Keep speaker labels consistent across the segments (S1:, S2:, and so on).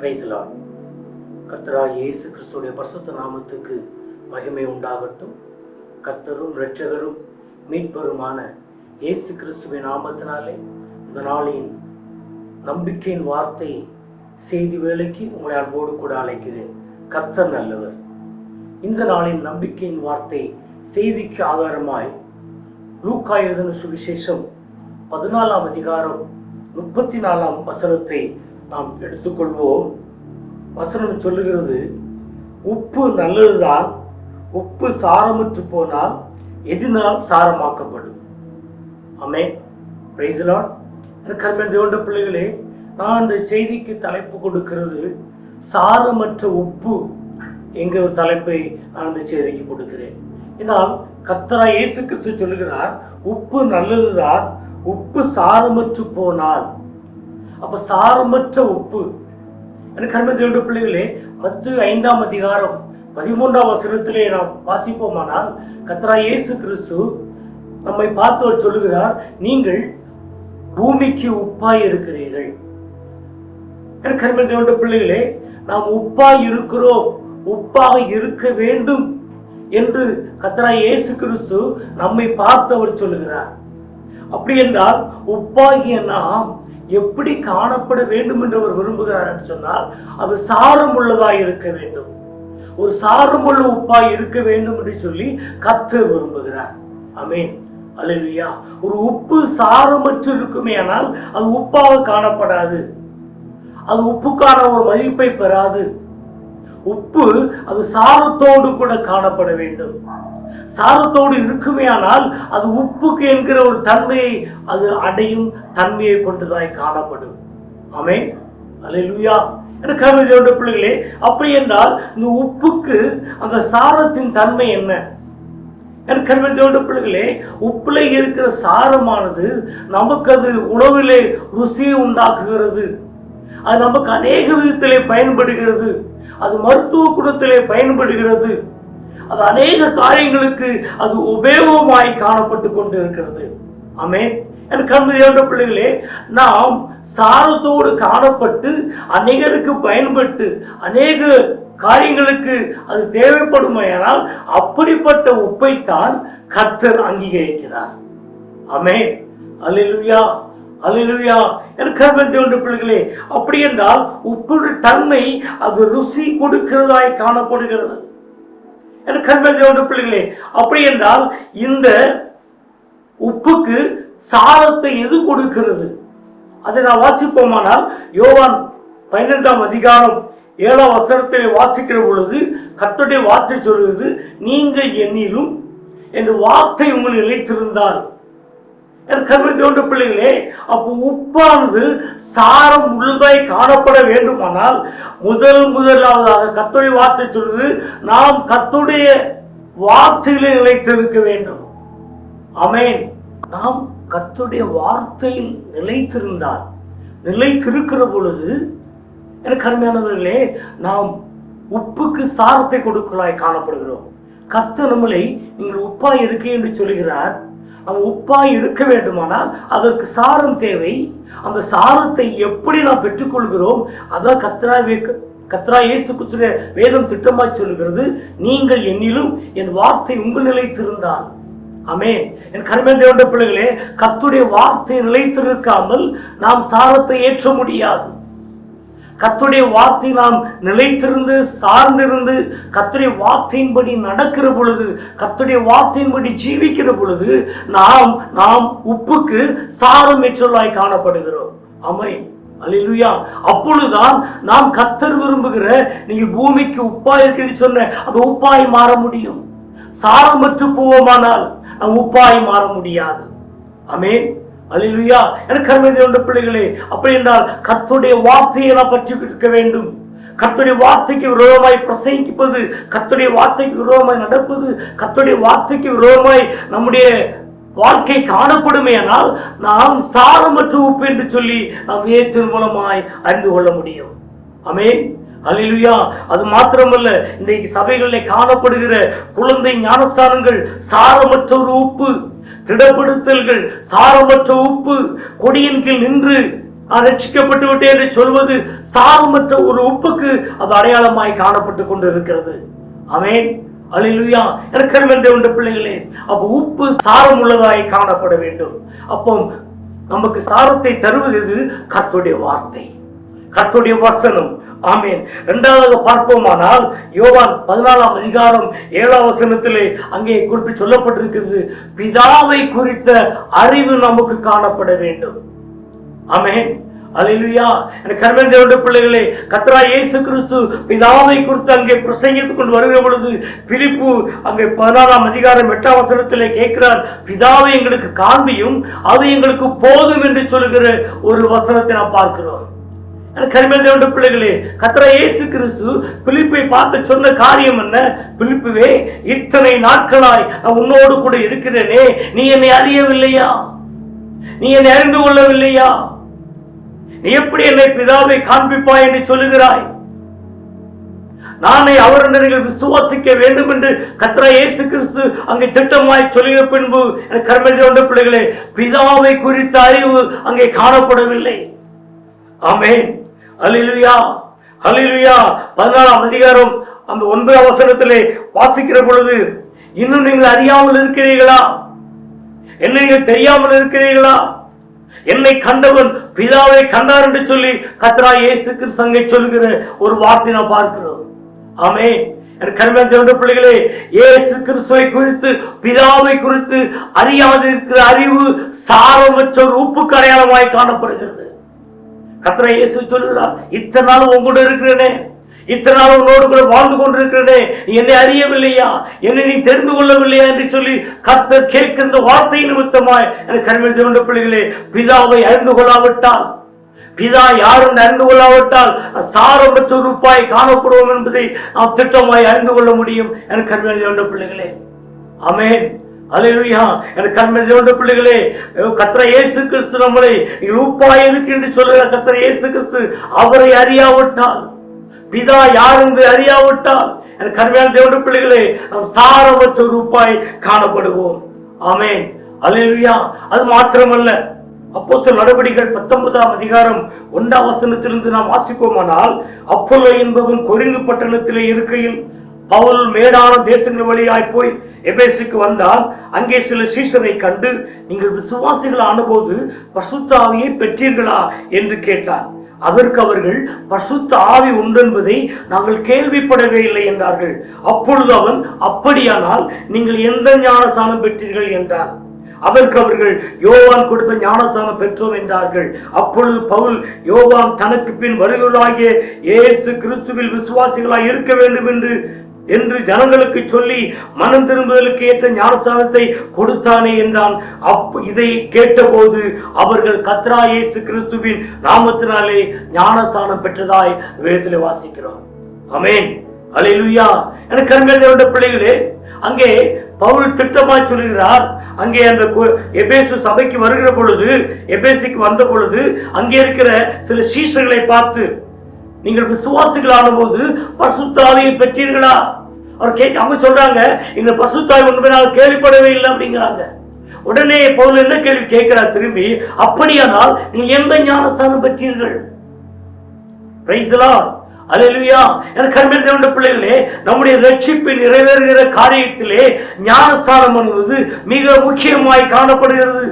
S1: பிரைஸ்லா கர்த்தராக இயேசு கிறிஸ்துடைய பரிசுத்த நாமத்துக்கு மகிமை உண்டாகட்டும். கர்த்தரும் இரட்சகரும் மீட்பருமான இயேசு கிறிஸ்துவின் நாமத்தினாலே இந்த நாளின் நம்பிக்கையின் வார்த்தை செய்தி வேலைக்கு உங்களை அன்போடு கூட அழைக்கிறேன். கர்த்தர் நல்லவர். இந்த நாளின் நம்பிக்கையின் வார்த்தை செய்திக்கு ஆதாரமாய் லூக்கா எழுதின சுவிசேஷம் பதினாலாம் அதிகாரம் முப்பத்தி நாலாம் வசனத்தை நாம் எடுத்துக்கொள்வோம். வசனம் சொல்லுகிறது உப்பு நல்லதுதான் உப்பு சாரமற்று போனால் எதினால் சாரமாக்கப்படும். அமே பிரைஸ்லாட் எனக்கு அருமையான தேவண்ட பிள்ளைகளே நான் இந்த செய்திக்கு தலைப்பு கொடுக்கிறது சாரமற்ற உப்பு என்கிற ஒரு தலைப்பை நான் இந்த செய்திக்கு கொடுக்கிறேன். இதனால் கத்தரா இயேசு கிறிஸ்து சொல்லுகிறார் உப்பு நல்லதுதான் உப்பு சாரமற்று போனால். அப்போ சாரமற்ற உப்பு எனக்கு அருமை பிள்ளைகளே பத்து ஐந்தாம் அதிகாரம் பதிமூன்றாம் வசனத்திலே நாம் வாசிப்போமானால் கத்ரா இயேசு கிறிஸ்து நம்மை பார்த்தவர் சொல்லுகிறார் நீங்கள் பூமிக்கு உப்பாய் இருக்கிறீர்கள். எனக்கு அருமை பிள்ளைகளே நாம் உப்பாய் இருக்கிறோம் உப்பாக இருக்க வேண்டும் என்று கத்ரா இயேசு கிறிஸ்து நம்மை பார்த்தவர் சொல்லுகிறார். அப்படி என்றால் உப்பாகிய நாம் எப்படி காணப்பட வேண்டும் என்று அவர் விரும்புகிறார் என்று சொன்னால் அது சாரம் இருக்க வேண்டும். ஒரு சாரமுள்ள உப்பாய் இருக்க வேண்டும் என்று சொல்லி கத்து விரும்புகிறார். அமீன் அல்லேலூயா. ஒரு உப்பு சாரமற்று இருக்குமே ஆனால் அது உப்பாக காணப்படாது. அது உப்புக்கான ஒரு மதிப்பை பெறாது. உப்பு அது சாரத்தோடு கூட காணப்பட வேண்டும். சாரத்தோடு இருக்குமே ஆனால் அது உப்புக்கு என்கிற ஒரு தன்மையை அது அடையும் தன்மையை கொண்டுதாய் காணப்படும். ஆமென். அல்லேலூயா. எனக்கு பிள்ளைகளே அப்படி என்றால் இந்த உப்புக்கு அந்த சாரத்தின் தன்மை என்ன? எனக்கு தேவனுடைய பிள்ளைகளே உப்புல இருக்கிற சாரமானது நமக்கு அது உணவிலே ருசியை உண்டாக்குகிறது. அது நமக்கு அநேக விதத்திலே பயன்படுகிறது. அது மருத்துவ குணத்திலே பயன்படுகிறது. அது அநேக காரியங்களுக்கு அது உபயோகமாய் காணப்பட்டு கொண்டு இருக்கிறது ஆமே எனக்கு அன்பு பிள்ளைகளே நாம் சாரத்தோடு காணப்பட்டு அநேகருக்கு பயன்பட்டு அநேக காரியங்களுக்கு அது தேவைப்படுமையானால் அப்படிப்பட்ட உப்பைத்தான் கர்த்தர் அங்கீகரிக்கிறார். ஆமே அலிலுயா அலிலுயா எனக்கு அன்பு பிள்ளைகளே அப்படி என்றால் உப்புடைய தன்மை அது ருசி கொடுக்கிறதாய் காணப்படுகிறது. எனக்கு கண்மதியோட பிள்ளைகளே அப்படி என்றால் இந்த உப்புக்கு சாரத்தை எது கொடுக்கிறது? அதை நான் வாசிப்போமானால் யோவான் பன்னிரெண்டாம் அதிகாரம் ஏழாம் வசனத்திலே வாசிக்கிற பொழுது கத்துடைய வார்த்தை சொல்கிறது நீங்கள் என்னிலும் என்று வார்த்தை உங்கள் நிலைத்திருந்தால் எனக்கு தோன்ற பிள்ளைகளே. அப்போ உப்பானது சாரம் உள்ளதாய் காணப்பட வேண்டுமானால் முதல் முதலாவதாக கத்துடைய வார்த்தை சொல்வது நாம் கத்துடைய வார்த்தையிலே நிலைத்திருக்க வேண்டும். அமேன் நாம் கத்துடைய வார்த்தையில் நிலைத்திருந்தால் நிலைத்திருக்கிற பொழுது எனக்கு அருமையானவர்களே நாம் உப்புக்கு சாரத்தை கொடுக்கலாய் காணப்படுகிறோம். கர்த்த நம்மளை நீங்கள் உப்பாய் இருக்கே என்று சொல்கிறார் நம்ம உப்பாய் இருக்க வேண்டுமானால் அதற்கு சாரம் தேவை. அந்த சாரத்தை எப்படி நாம் பெற்றுக்கொள்கிறோம்? அதான் கத்ரா கத்ரா இயேசு கிறிஸ்துடைய வேதம் திட்டமாய் சொல்லுகிறது. நீங்கள் என்னிலும் என் வார்த்தை உங்கள் நிலைத்திருந்தால். அமே என் கருமேண்ட பிள்ளைகளே கத்துடைய வார்த்தை நிலைத்திருக்காமல் நாம் சாரத்தை ஏற்ற முடியாது. கத்துடைய வார்த்தை நாம் நிலைத்திருந்து சார்ந்திருந்து கத்துடைய வார்த்தையின்படி நடக்கிற பொழுது கத்துடைய வார்த்தையின்படி ஜீவிக்கிற பொழுது நாம் நாம் உப்புக்கு சாரம் ஏற்றலாய் காணப்படுகிறோம். அமை அலிலுயா அப்பொழுதுதான் நாம் கத்தர் விரும்புகிற நீங்கள் பூமிக்கு உப்பாய் இருக்குன்னு சொன்ன அந்த உப்பாய் மாற முடியும். சாரமற்று போவோமானால் நம் உப்பாய் மாற முடியாது. அமேன் அழிலுயா எனக்கு அருமையான பிள்ளைகளே. அப்படி என்றால் கத்துடைய வார்த்தையை நாம் பற்றி இருக்க வேண்டும். கத்துடைய வார்த்தைக்கு விரோதமாய் பிரசங்கிப்பது கத்துடைய வார்த்தைக்கு விரோதமாய் நடப்பது கத்துடைய வார்த்தைக்கு விரோதமாய் நம்முடைய வாழ்க்கை காணப்படுமே ஆனால் நாம் சாரமற்ற உப்பு என்று சொல்லி நாம் வேத்தின் மூலமாய் அறிந்து கொள்ள முடியும். அமேன் அலிலுயா அது மாத்திரமல்ல இன்றைக்கு சபைகளில் காணப்படுகிற குழந்தை ஞானஸ்தானங்கள் சாரமற்ற ஒரு உப்பு. திடப்படுத்தல்கள் சாரமற்ற உப்பு கொடியின் கீழ் நின்று ரட்சிக்கப்பட்டு விட்டேன் என்று சொல்வது சாரமற்ற ஒரு உப்புக்கு அது அடையாளமாய் காணப்பட்டு கொண்டு இருக்கிறது அழிலுயா அல்லேலூயா. எனக்கு அருமையான உண்டு பிள்ளைகளே அப்போ உப்பு சாரம் உள்ளதாய் காணப்பட வேண்டும். அப்போ நமக்கு சாரத்தை தருவது எது கத்துடைய வார்த்தை. கத்துடைய வசனம். ஆமீன். இரண்டாவது பார்ப்போமானால் யோவான் பதினாலாம் அதிகாரம் ஏழாம் வசனத்திலே அங்கே குறிப்பி சொல்லப்பட்டிருக்கிறது பிதாவை குறித்த அறிவு நமக்கு காணப்பட வேண்டும். ஆமேன். அலையிலுயா எனக்கு கர்மன் தேவண்ட பிள்ளைகளே கத்ரா இயேசு கிறிஸ்து பிதாவை குறித்து அங்கே பிரசங்கித்துக் கொண்டு வருகிற பொழுது பிலிப்பு அங்கே பதினாறாம் அதிகாரம் எட்டாம் வசனத்திலே கேட்கிறார் பிதாவை எங்களுக்கு காண்பியும் அது எங்களுக்கு போதும் என்று சொல்லுகிற ஒரு வசனத்தை நாம் பார்க்கிறோம். எனக்கு கருமையான பிள்ளைகளே கத்ரா இயேசு கிறிஸ்து பிலிப்பை பார்த்து சொன்ன காரியம் என்ன? பிலிப்புவே இத்தனை நாட்களாய் நான் உன்னோடு கூட இருக்கிறேனே நீ என்னை அறியவில்லையா? நீ என்னை அறிந்து கொள்ளவில்லையா? நீ எப்படி என்னை பிதாவை காண்பிப்பாய் என்று சொல்லுகிறாய்? நானே அவர் நீங்கள் விசுவாசிக்க வேண்டும் என்று கத்ரா இயேசு கிறிஸ்து அங்கே திட்டமாய் சொல்லிய பின்பு எனக்கு கர்மஜ உண்ட பிள்ளைகளே பிதாவை குறித்த அறிவு அங்கே காணப்படவில்லை. ஆமென். அலிலுயா அலிலுயா பதினாலாம் அதிகாரம் அந்த ஒன்பது அவசரத்திலே வாசிக்கிற பொழுது இன்னும் நீங்கள் அறியாமல் இருக்கிறீர்களா? என்னை நீங்கள் தெரியாமல் இருக்கிறீர்களா? என்னை கண்டவன் பிதாவை கண்டார் என்று சொல்லி கத்ரா இயேசு கிறிஸ்து அங்கே சொல்லுகிற ஒரு வார்த்தை நான் பார்க்கிறோம். ஆமே என் கருமையான பிள்ளைகளே இயேசு கிறிஸ்துவை குறித்து பிதாவை குறித்து அறியாது இருக்கிற அறிவு சாரமற்ற ஒரு உப்புக்கு அடையாளமாய் காணப்படுகிறது. கத்தரை இயேசு சொல்லுகிறார் இத்தனை நாள் உங்களோட இருக்கிறேனே இத்தனை நாள் உன்னோடு கூட வாழ்ந்து கொண்டிருக்கிறேனே நீ என்னை அறியவில்லையா? என்னை நீ தெரிந்து கொள்ளவில்லையா? என்று சொல்லி கத்தர் கேட்கின்ற வார்த்தை நிமித்தமாய் எனக்கு கருமையான தேவனுடைய பிள்ளைகளே பிதாவை அறிந்து கொள்ளாவிட்டால் பிதா யார் அறிந்து கொள்ளாவிட்டால் சாரமற்ற உறுப்பாய் காணப்படுவோம் என்பதை நாம் திட்டமாய் அறிந்து கொள்ள முடியும் எனக்கு கருமையான தேவனுடைய பிள்ளைகளே அமேன் அல்லேலூயா எனக்கு கண்மை பிள்ளைகளே. கத்திர இயேசு கிறிஸ்து நம்மளை நீங்கள் உப்பாய் இருக்கு என்று சொல்லுகிற கத்திர இயேசு கிறிஸ்து அவரை அறியாவிட்டால் பிதா யார் என்று அறியாவிட்டால் எனக்கு கண்மையான தேவனுடைய பிள்ளைகளே நாம் சாரமற்ற ரூபாய் காணப்படுவோம். ஆமேன். அலையா அது மாத்திரமல்ல அப்போஸ்தலர் நடவடிக்கைகள் பத்தொன்பதாம் அதிகாரம் ஒன்றாம் வசனத்திலிருந்து நாம் வாசிப்போமானால் அப்போலோ என்பவன் கொரிந்து பட்டணத்திலே இருக்கையில் பவுல் மேடான தேசங்கள் வழியாய் போய் எபேசுக்கு வந்தால் அங்கே சில சீசரை கண்டு நீங்கள் விசுவாசிகள் ஆனபோது பசுத்தாவியை பெற்றீர்களா என்று கேட்டார். அதற்கு அவர்கள் பசுத்த ஆவி உண்டென்பதை நாங்கள் கேள்விப்படவே இல்லை என்றார்கள். அப்பொழுது அவன் அப்படியானால் நீங்கள் எந்த ஞானசானம் பெற்றீர்கள்? என்றான். அதற்கு அவர்கள் யோவான் கொடுத்த ஞானசானம் பெற்றோம் என்றார்கள். அப்பொழுது பவுல் யோவான் தனக்கு பின் வருகிறாகிய இயேசு கிறிஸ்துவில் விசுவாசிகளாய் இருக்க வேண்டும் என்று என்று ஜனங்களுக்கு சொல்லி மனம் திரும்புதலுக்கு ஏற்ற ஞானஸ்தானத்தை கொடுத்தானே என்றான். அப் இதை கேட்டபோது அவர்கள் கத்ரா இயேசு கிறிஸ்துவின் நாமத்தினாலே ஞானஸ்தானம் பெற்றதாய் வேதத்தில் வாசிக்கிறோம். அமேன் அலையிலுயா எனக்கு கண்கள் பிள்ளைகளே அங்கே பவுல் திட்டமாய் சொல்கிறார் அங்கே அந்த கு- எபேசு சபைக்கு வருகிற பொழுது எபேசுக்கு வந்த பொழுது அங்கே இருக்கிற சில சீஷர்களை பார்த்து நீங்கள் விசுவாசிகளான போது பசுத்தாவியை பெற்றீர்களா? அவர் கேட்க அவங்க சொல்றாங்க எங்களை பசுத்தாய் ஒன்றுமே நாங்கள் கேள்விப்படவே இல்லை அப்படிங்கிறாங்க. உடனே பவுல் என்ன கேள்வி கேட்கிறார் திரும்பி அப்படியானால் நீங்கள் எந்த ஞானஸ்தானம் பெற்றீர்கள்? பிரைஸ்லா அலையிலுயா எனக்கு அருமையில் தேவண்ட பிள்ளைகளே நம்முடைய ரட்சிப்பு நிறைவேறுகிற காரியத்திலே ஞானஸ்தானம் பண்ணுவது மிக முக்கியமாய் காணப்படுகிறது.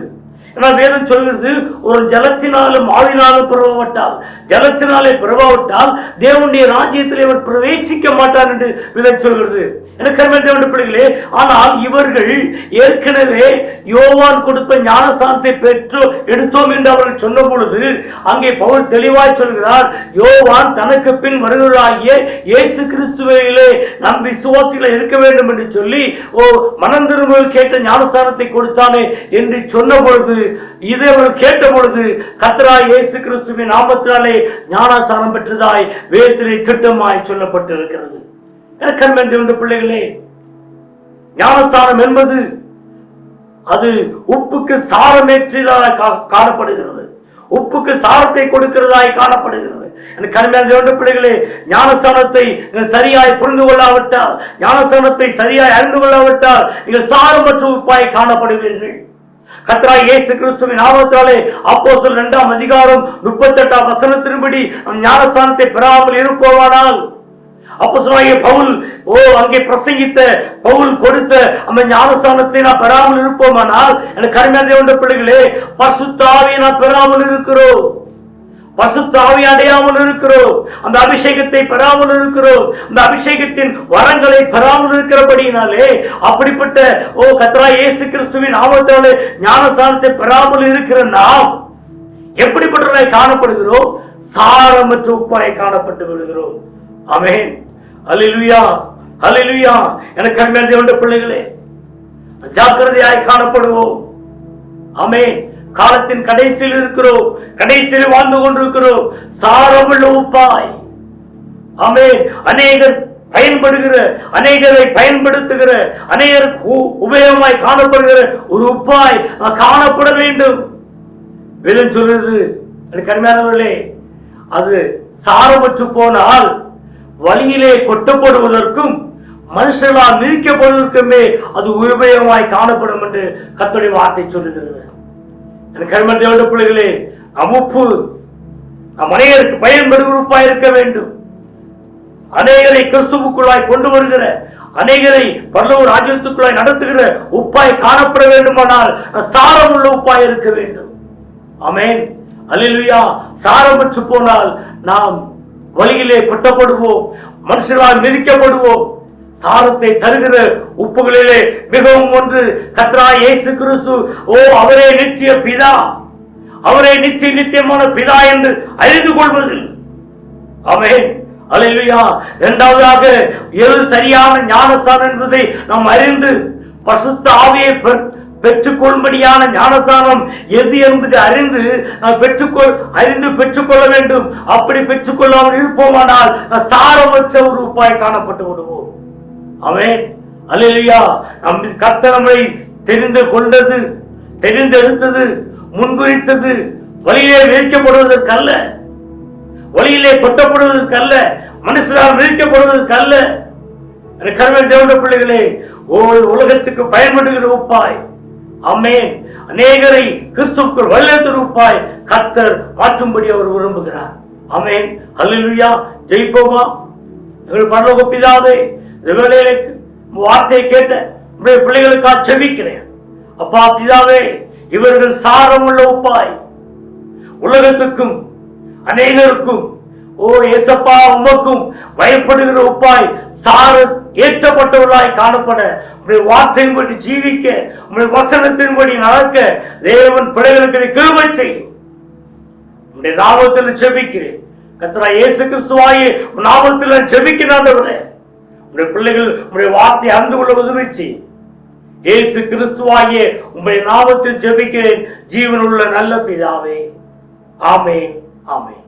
S1: ஏன்னா வேதம் சொல்கிறது ஒரு ஜலத்தினாலும் ஆவினாலும் பிறவாவிட்டால் ஜலத்தினாலே பிறவாவிட்டால் தேவனுடைய ராஜ்யத்தில் அவர் பிரவேசிக்க மாட்டார் என்று வேதம் சொல்கிறது. எனக்கு தேவனுடைய பிள்ளைகளே ஆனால் இவர்கள் ஏற்கனவே யோவான் கொடுத்த ஞானசாந்தை பெற்று எடுத்தோம் என்று அவர்கள் சொன்ன பொழுது அங்கே பவுல் தெளிவாய் சொல்கிறார் யோவான் தனக்கு பின் வருகிறாகிய இயேசு கிறிஸ்துவிலே நம் விசுவாசிகளை இருக்க வேண்டும் என்று சொல்லி ஓ மனம் கேட்ட ஞானசாரத்தை கொடுத்தானே என்று சொன்ன பொழுது இதை அவர்கள் கேட்ட பொழுது கத்ரா இயேசு கிறிஸ்துவின் நாமத்தினாலே ஞானஸ்தானம் பெற்றதாய் வேத்திரை திட்டமாய் சொல்லப்பட்டிருக்கிறது. எனக்கு அன்பன் பிள்ளைகளே ஞானஸ்தானம் என்பது அது உப்புக்கு சாரமேற்றதாக கா- காணப்படுகிறது. உப்புக்கு சாரத்தை கொடுக்கிறதாய் காணப்படுகிறது. எனக்கு கடுமையான பிள்ளைகளே ஞானஸ்தானத்தை நீங்கள் சரியாய் புரிந்து கொள்ளாவிட்டால் ஞானஸ்தானத்தை சரியாய் அறிந்து கொள்ளாவிட்டால் நீங்கள் சாரமற்ற உப்பாய் காணப்படுவீர்கள்.
S2: கத்ரா இயேசு கிறிஸ்துவின் நாமத்தாலே அப்போ சொல் இரண்டாம் அதிகாரம் முப்பத்தி எட்டாம் வசனத்தின்படி ஞானஸ்தானத்தை பெறாமல் இருப்போவானால் அப்போ பவுல் ஓ அங்கே பிரசங்கித்த பவுல் கொடுத்த அந்த ஞானஸ்தானத்தை நான் பெறாமல் இருப்போமானால் எனக்கு கருமையான தேவனுடைய பிள்ளைகளே பசுத்தாவியை நான் பெறாமல் இருக்கிறோம். பசுத்தாவை அடையாமல் இருக்கிறோம். அந்த அபிஷேகத்தை பெறாமல் இருக்கிறோம். அந்த அபிஷேகத்தின் வரங்களை பெறாமல் இருக்கிறபடியினாலே அப்படிப்பட்ட ஓ கத்ரா இயேசு கிறிஸ்துவின் நாமத்தாலே ஞானஸ்தானத்தை பெறாமல் இருக்கிற நாம் எப்படிப்பட்டவர்களாய் காணப்படுகிறோம்? சாரமற்ற உப்பாய் காணப்பட்டு விடுகிறோம். அமேன் அலிலுயா அலிலுயா எனக்கு அருமையான தேவண்ட பிள்ளைகளே ஜாக்கிரதையாய் காணப்படுவோம். அமே காலத்தின் கடைசியில் இருக்கிறோம். கடைசியில் வாழ்ந்து கொண்டிருக்கிறோம். சாரமுள்ள உப்பாய். ஆமென். அநேகர் பயன்படுகிற அநேகரை பயன்படுத்துகிற அநேகருக்கு உ- உபயோகமாய் காணப்படுகிற ஒரு உப்பாய் காணப்பட வேண்டும். வேதம் சொல்றது எனக்கு அது சாரமற்று போனால் வழியிலே கொட்டப்படுவதற்கும் மனுஷனால் மிதிக்கப்படுவதற்குமே அது உபயோகமாய் காணப்படும் என்று கர்த்தருடைய வார்த்தை சொல்லுகிறது. எனக்கு அருமையான தேவனுடைய பிள்ளைகளே நம் உப்பு நம் அனைவருக்கு பயன்படுகிற உப்பாய் இருக்க வேண்டும். அநேகரை கிறிஸ்துவுக்குள்ளாய் கொண்டு வருகிற அநேகரை பல்லவ ராஜ்யத்துக்குள்ளாய் நடத்துகிற உப்பாய் காணப்பட வேண்டுமானால் சாரமுள்ள உப்பாய் இருக்க வேண்டும். ஆமென். சாரம் சாரமற்று போனால் நாம் வழியிலே கொட்டப்படுவோம் மனுஷரால் மிதிக்கப்படுவோம். சாரத்தை தருகிற உப்புகளிலே மிகவும் ஒன்று கத்ரா இயேசு கிறிஸ்து. ஓ அவரே நித்திய பிதா. அவரே நித்திய நித்தியமான பிதா என்று அறிந்து கொள்வது அமேன் அல்லேலூயா இரண்டாவதாக எது சரியான ஞானஸ்தானம் என்பதை நாம் அறிந்து பசுத்த ஆவியை பெற்- பெற்றுக்கொள்ளும்படியான ஞானசானம் எது என்பதை அறிந்து நாம் பெற்றுக்கொள் அறிந்து பெற்றுக்கொள்ள வேண்டும். அப்படி பெற்றுக்கொள்ளாமல் இருப்போமானால் நாம் சாரமற்ற ஒரு உப்பாய் காணப்பட்டு விடுவோம். ஆமென். அல்லேலூயா நம் கத்தனமை தெரிந்து கொண்டது தெரிந்தெடுத்தது முன்குறித்தது வழியிலே வைக்கப்படுவதற்கல்ல. வழியிலே கொட்டப்படுவதற்கல்ல மனுஷரால் மிதிக்கப்படுவதற்கல்ல. கல்ல கருவன் தேவனுடைய பிள்ளைகளே ஓ உலகத்துக்கு பயன்படுகிற உப்பாய். அம்மேன் அநேகரை கிறிஸ்துக்குள் வல்லத்தின் உப்பாய் கத்தர் மாற்றும்படி அவர் விரும்புகிறார். அமேன் அல்லா ஜெயிப்போமா எங்கள் பரலோக பிதாவே இந்த வார்த்தையை கேட்ட உடைய பிள்ளைகளுக்காக செவிக்கிறேன் அப்பா பிதாவே இவர்கள் சாரமுள்ள உப்பாய். உலகத்துக்கும் அநேகருக்கும் ஓ எசப்பா உமக்கும் பயப்படுகிற உப்பாய் சார ஏற்றப்பட்டவர்களாய் காணப்பட. உடைய வார்த்தையின்படி ஜீவிக்க உடைய வசனத்தின்படி நடக்க. தேவன் பிள்ளைகளுக்கு நீ கிருபை செய்யும். உடைய நாமத்தில் ஜெபிக்கிறேன். கத்தரா இயேசு கிறிஸ்துவாயே உன் நாமத்தில் நான் ஜெபிக்கிறேன் உடைய பிள்ளைகள் உடைய வார்த்தையை அறிந்து கொள்ள உதவி செய்யும் இயேசு கிறிஸ்துவாகிய உங்களுடைய நாமத்தில் ஜெபிக்கிறேன். ஜீவனுள்ள நல்ல பிதாவே. ஆமேன். ஆமென்